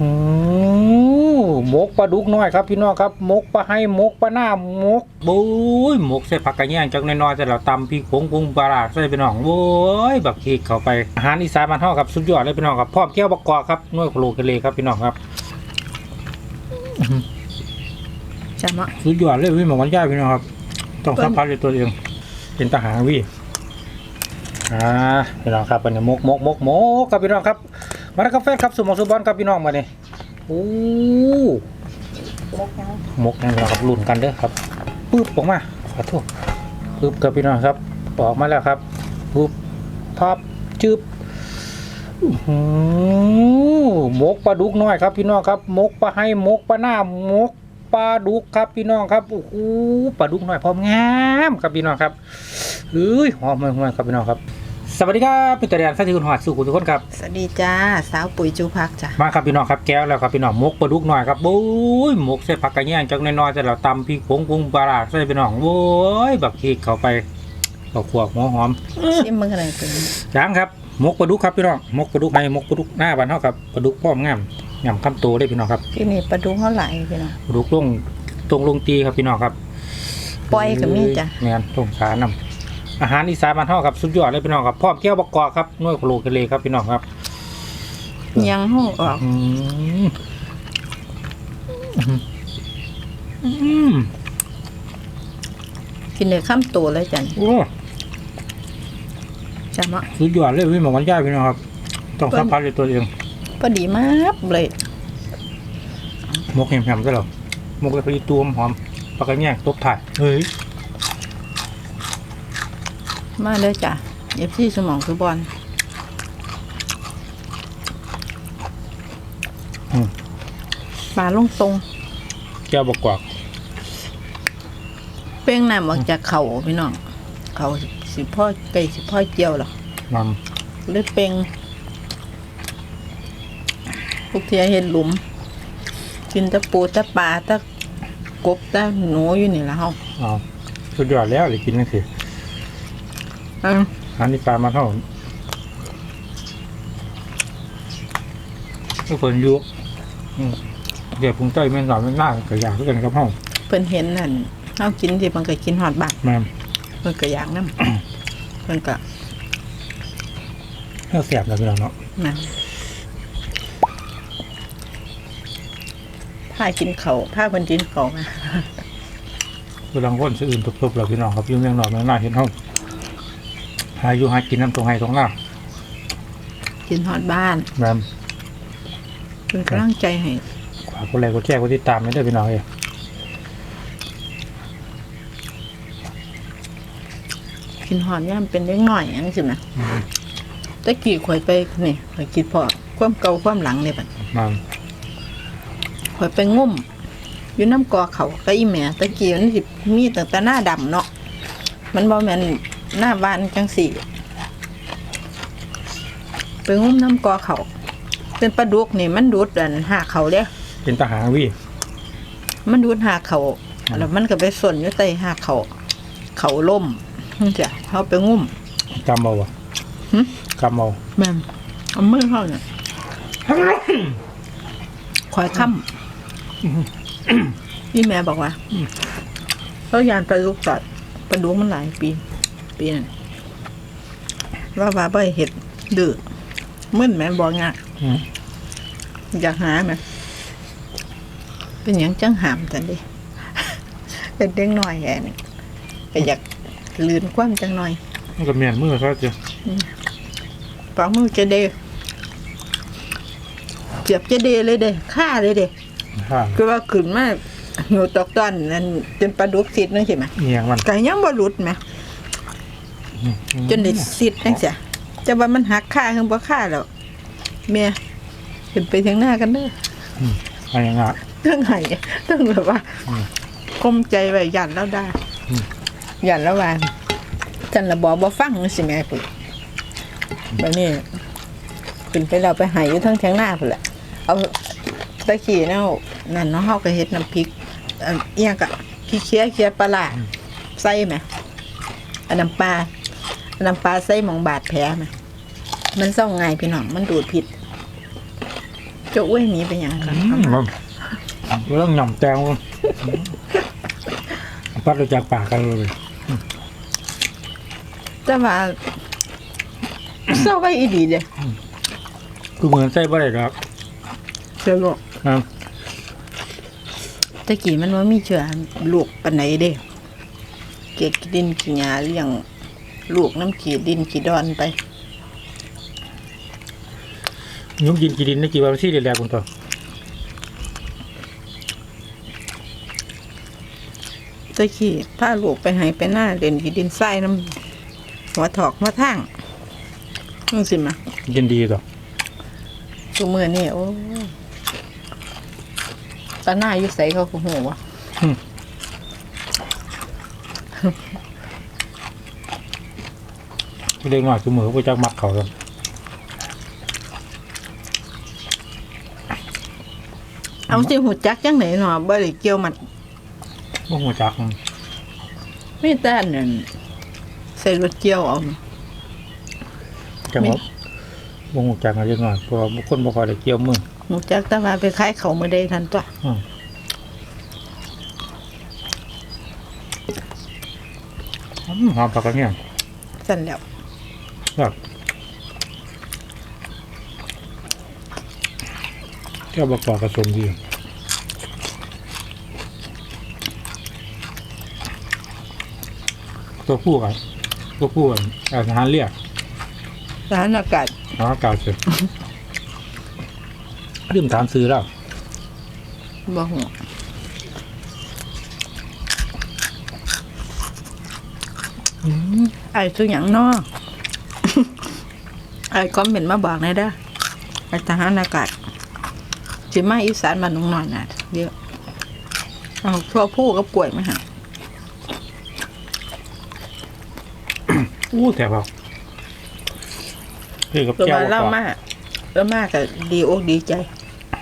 อืมหมกปลาดุกน้อยครับพี่น้องครับหมกปลาให้หมกปลาหน้าหมกบุ้ยหมกใส่ผักกระแยงจังน้อยๆแต่เราตำพริกผงปรุงปลาร้าใส่พี่น้องโว้ยบักพริกเข้าไปอาหารอีสานบ้านเฮาครับสุดยอดเลยพี่น้องครับพร้อมแก้วบักกอกครับน้อยโคโลกะเลครับพี่น้องครับจะมาสุดยอดเลยพี่หมอมันย่าพี่น้องครับ ต้องสัมผัสด้วยตัวเองเป็นทหารวี่อ่าพี่น้องครับวันนี้มกมกมกมกครับพี่น้องครับ มาแล้วกาแฟครับสุหมองสุบอลครับพี่น้องมาเนี่ยโอ้มกยังมกนี่เราครับลุ่นกันเด้อครับปึ๊บออกมาขอโทษปึ๊บครับพี่น้องครับออกมาแล้วครับปึ๊บพับจึ๊บอื้อหือมกปลาดุกน้อยครับพี่น้องครับ มกปลาให้มกปลาหน้ามกปลาดุกครับพี่น้องครับโอ้โหปลาดุกน้อยพร้อมงามครับพี่น้องครับเฮ้ยหอมมากๆครับพี่น้องครับ สวัสดีครับพี่ตะเรียนสัตย์คุณหอดสู่คุณทุกคนครับ สวัสดีจ้า สาวปุ๋ยจูพักจ้ะมาครับพี่น้องครับแก้วแล้วครับพี่น้องหมกปลาดุกหน่อยครับโอ้ยหมกใส่ผักกระแยงจังน้อยๆแต่เราตำพริกผงปรุงปลาร้าใส่พี่น้องโอ้ยบักพริกเข้าไปบักขวบหัวหอมชิมมึงอะไรเป็นย่างครับหมกปลาดุกครับพี่น้องหมกปลาดุกในหมกปลาดุกหน้าบ้านเฮาครับปลาดุกป้อมงามงามคำโตเลยพี่น้องครับที่นี่ปลาดุกเท่าไหร่พี่น้องปลาดุกลงตรงลงตีครับพี่น้องครับปล่อยก็มีจ้ะเงี้ยตรงขานำ อาหารอีสานบ้านเฮาครับสุดยอดเลยพี่น้องครับพร้อมแก้วบักกอกครับน้อยโคโลกะเลครับพี่น้องครับยังห้องออกอืมอืมกินเลยข้ามตัวเลยจ้ะโอ้จะมาสุดยอดเลยพี่หมอมันย่าพี่น้องครับ ต้องสัมผัสด้วยตัวเองพอดีมากเลยมกแหมๆซะหรอมกเลยพอดีตัวหอมปากกระแยงตบถ่ายเฮ้ย มาเลยจ้ะเอฟซีสมองคือบอลปลาลงทรงแก้วบกกวากเป้งน้ำออกจากเขาพี่น้องเขาสิพ่อไก่สิพ่อเจียวหรอกนเลยเป่งพวกเทียเห็นหลุม กินแตะปูแตะปลาแตะกบแตะหนูอยู่นี่ละเฮาำอ๋อสุดยอดแล้วเลยกินนั่นสิ อืมอาหารอีสานมาเท่าทุกคนอยุอืมเดี๋ยวพุงใต้แม่นสาวแม่นหน้ากระยาขึ้นกันกับห้องเพิ่นเห็นนั่นเฮากินที่มันก็กินฮอดบักแม่เพิ่นก็อยากนํเพิ่นก็เท่าแสบแล้วพี่น้องเนาะนั่นพากินเขาวพาเพิ่นกินเขาวมาคือลังวนสื่ออื่นทุบๆแล้วพี่น้องครับอยุ่งแม่งหน่อยแม่งหน้าเห็นห้อง หาอยู่หากินน้ำตรงไห้ตรงหน้ากินฮอดบ้านแม่เป็นกำลังใจให้ขวาก็แรงก็แจ้ก็ติดตามไม่ได้พี่น้องเองกินฮอดย่ามเป็นเล็กน้อยจังซี่นะตะกี้ข่อยไปนี่ข่อยคิดพอความเก่าความหลังนี่บัดมาข่อยไปงุ่มอยู่น้ำกอเขาก็อีแม่ตะกี้มันสิมีตั้งแต่หน้าดำเนาะมันบ่แม่น หน้าบ้านจังสี่ไปงุ่มน้ำกอเขาเป็นปลาดุกนี่มันดูดอันหาเขาเด้เป็นทหารวี่มันดูดหาเขาแล้วมันก็ไปส่วนอยู่ใต้หาเขาเขาล่มจ้ะเขาไปงุ่มกำเอาวะหึกำเอาแม่นเอามือเขาเนี่ยคอยค้ำพี่แม่บอกว่าเขายานปลาดุกตอดปลาดุกมันหลายปี ปีนั้นว่าว่าไปเห็ดดื้อมึนแม่บอกงะอืมอยากหาไหมเป็นอย่างจังหามจันดิเป็นเด็กน้อยแอนก็อยากลืนความจังหน่อยมันก็เมียนมือเขาจะปากมือจะเดเจ็บจะเดเลยเด้ฆ่าเลยเด้ข้าคือว่าขึ้นมาหนูตกตอนนั้นจนปลาดุกซิดนั่นใช่ไหมเอียงมันไก่ยังบ่หลุดไหม จนได้ซิดนั่นเสียจะว่ามันหักค่าคือบ่ค่าแล้วเมียเป็นไปทางหน้ากันเด้ออะไรอย่างเงี้ยต้องไห้ต้องแบบว่าอืมคมใจไว้ยันแล้วได้อืมยันแล้วว่าจันละบอกบ่ฟังสิแม่พุ่นแบบนี้ขึ้นไปเราไปใหายอยู่ทั้งแทงหน้าพุ่นแหละเอาตะกี้เนาะนั่นเนาะเฮาก็เฮ็ดน้ำพริกเอ่อเอียงกะขี้เคี้ยเคี้ยปลาร้าใส่ไหมอันน้ำปลาอั นน้ำปลาใส่หมองบาดแผลไหมมันเศร้าไงายพี่น้องมันดูดพิษเจ้าอ้วยหนี้เป็นหยังคะเรื่องหย่ำแตงปัดออกจากปากกันเลยแต่ว่าเศร้าไว้อีดีเด้คือเหมือนไส้บ่ได้ครับเชื่อลูกครับตะกี้มันว่ามีเชื้อลูกปานไหนเด้เกดกินดินขี้หญ้าเลี้ยง ลูกน้ำขี้ดินขี้ดอนไปยุ้งกินกี่ดินได้กี่วันที่เรียนแรกคุณต่อตะกี้พาลูกไปให้ไปหน้าเด่นขี้ดินทรายน้ำหัวถอกมาทางนี่สิมายินดีต่อตัวมือนี่โอ้ตาหน้าอยู่ใสเขาก็หัว เล็กหน่อยคือมือไปจากมักเขาครับเอาสิหูจักจังไหนหนอบ่ได้เกี่ยวมันบ่หัวจักไม่แต่อันนั่นใส่รถเกี่ยวเอาจังว่าบ่หัวจักเล็กหน่อยเพราะว่าคนบ่ค่อยได้เกี่ยวมือหูจักแต่ว่าไปขายเขาวมาได้ทันตัวอืมอืมหอมผักกระเนียงสั่นแล้วครั บแก้วบะกอกกระสมดีตัวผู้กันตัวผู้กันอาหารเรียกสถานอากาศอาหารเก่าเสร็จลืมถามซื้อแล้วบ่หัวไอ้ตัวอย่างเนอ ไอ้คอมเมนต์มาบอกหน่อยเด้อไอ้ทหารอากาศสิมาอีสานบ้านน้องน้อยน่ะเดี๋ยวเอาทั่วผู้กับกล้วยมาหาอู้แถบเอาเพื่อกับตัวแก้วมาบะกเล่าอกมาเล่ามาก็ดีอกดีใจ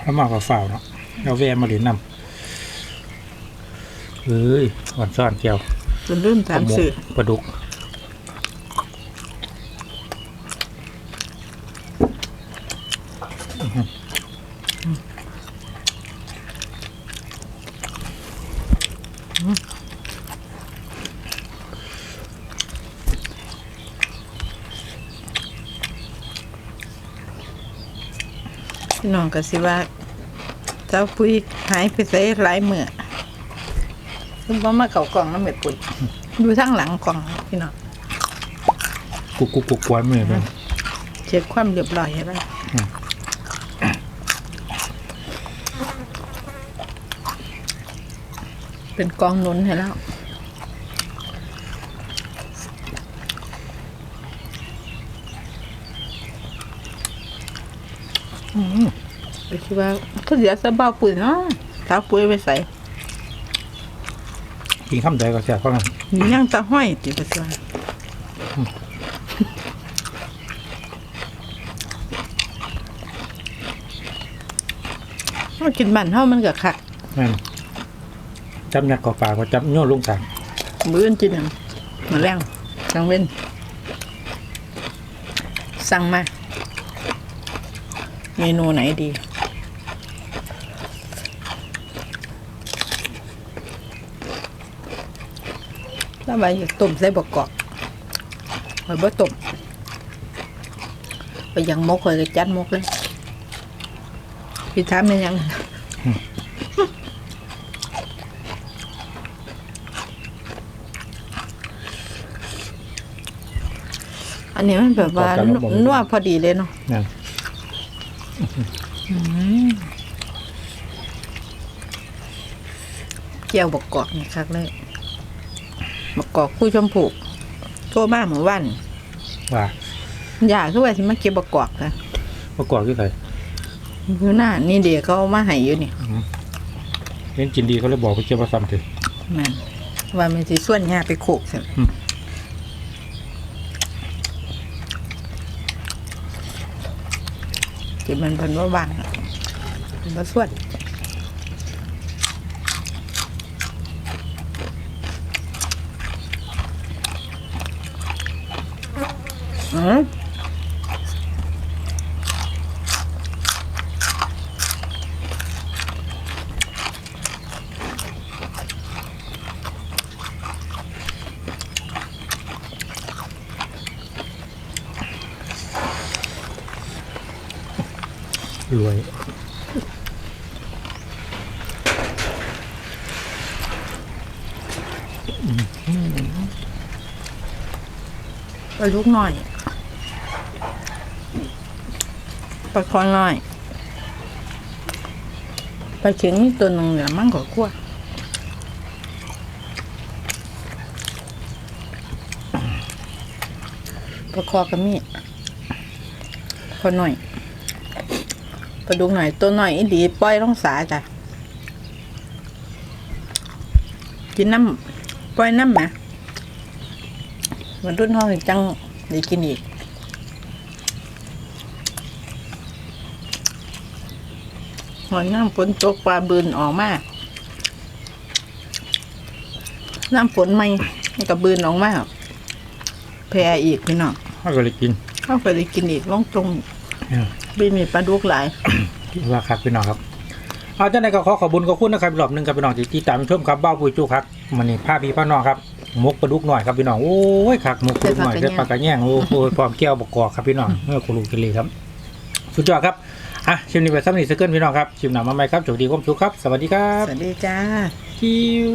แล้วมากกว่าฝ่าวเนาะเราแวะมาเหรียญนำเอ้ยหวานซ่อนแก้วจนลืมถามสื่อปลาดุก พี่น้องก็สิว่าเจ้าปุ้ยหายไปใส่หลายมือคุณพ่อมาเขากล่องน้ำเม็ดปุ๋ยดูทั้งหลังกล่องพี่น้องกุกกุกกุกกวนมือเลยเช็คความเรียบร้อยใช่ไหม เป็นกองหนุนให้แล้วไปคิดว่าเขาเสียสะเบ้าปุ๋ยเนาะถ้าปุ๋ยไปใส่กินข้ามใจก็แซ่บเพราะงั้นมีย่างตาห้อยติดไปใส่เรากินบั่นเท่ามันก็คักแม่น จับยักกอปากว่าจับโยนลงสางมื้ออนกินหยังมาแรงสั่งเว้นสั่งมา เมนูไหนดี แล้วใบอยากต้มใส่บกกอกหอยบ่ต้มไปยังมกเลยก็จัดมกเลยพี่ถามเป็นยัง อันนี้มันแบบว่านัวพอดีเลยเนาะนั่นเกี่ยวบกกอกนี่คักเลยบกกอกคู่ชมพูโทั่วบ้านหมู่บ้านว่าอยากคือว่าสิมาเก็บบกกอกนะประกอบคือไงอยู่หน้านี่เดี๋ยวเขาเอามาให้อยู่นี่เล่นกินดีเขาเลยบอกไปเกี่ยวกับซ้ำถึงแมันว่ามันสิส่วนหญ้าไปโขกใช่อืม ที่มันเป็นว่าบางอะเป็นว่าส่วนอืม รวยปลาลูกหน่อยปลาคอหน่อยปลาเข็งนี่ตัวหนึ่งเนี่ยมันก็กลัวปลาคอกับมีดคอหน่อย ปลาดุกหน่อยตัวหน่อยอีดีปล่อยลงสาจ้ะกินน้ำปล่อยน้ำไหมมันรุ่นห้องจังได้กินอีกหอยน้ำฝนตกปลาบืนออกมาน้ำฝนไหมมันกับบืนออกมาแพรอีกพี่น้องเขาก็เลยกินเข้าไปได้กินอีกล่องตรงเนี่ย บีมีปลาดุกหลายว่าครับพี่น้องครับเอาจ้าในก็ขอขอบคุญขอบคุณนะครับรอบหนึ่งครับพี่น้องที่ติดตามชมครับบ้าปุยจูครับมันนี่ผ้าพี่พ่อน้องครับหมกปลาดุกหน่อยครับพี่น้องโอ้ยคักหมกปลาดุกหน่อยใส่เส้ผันกปกลาระกแยระงแยงโอ้โหพร้อมแก้วบกกอกครับพี่น้องเมื่อคุรุกิรีครับสุดยอดครับอะชิมนี้ไปซ้ำนี่สเกิลพี่น้องครับชิมหนังมาใหม่ครับโชคดีความสุขครับ สวัสดีครับ สวัสดีจ้าคิว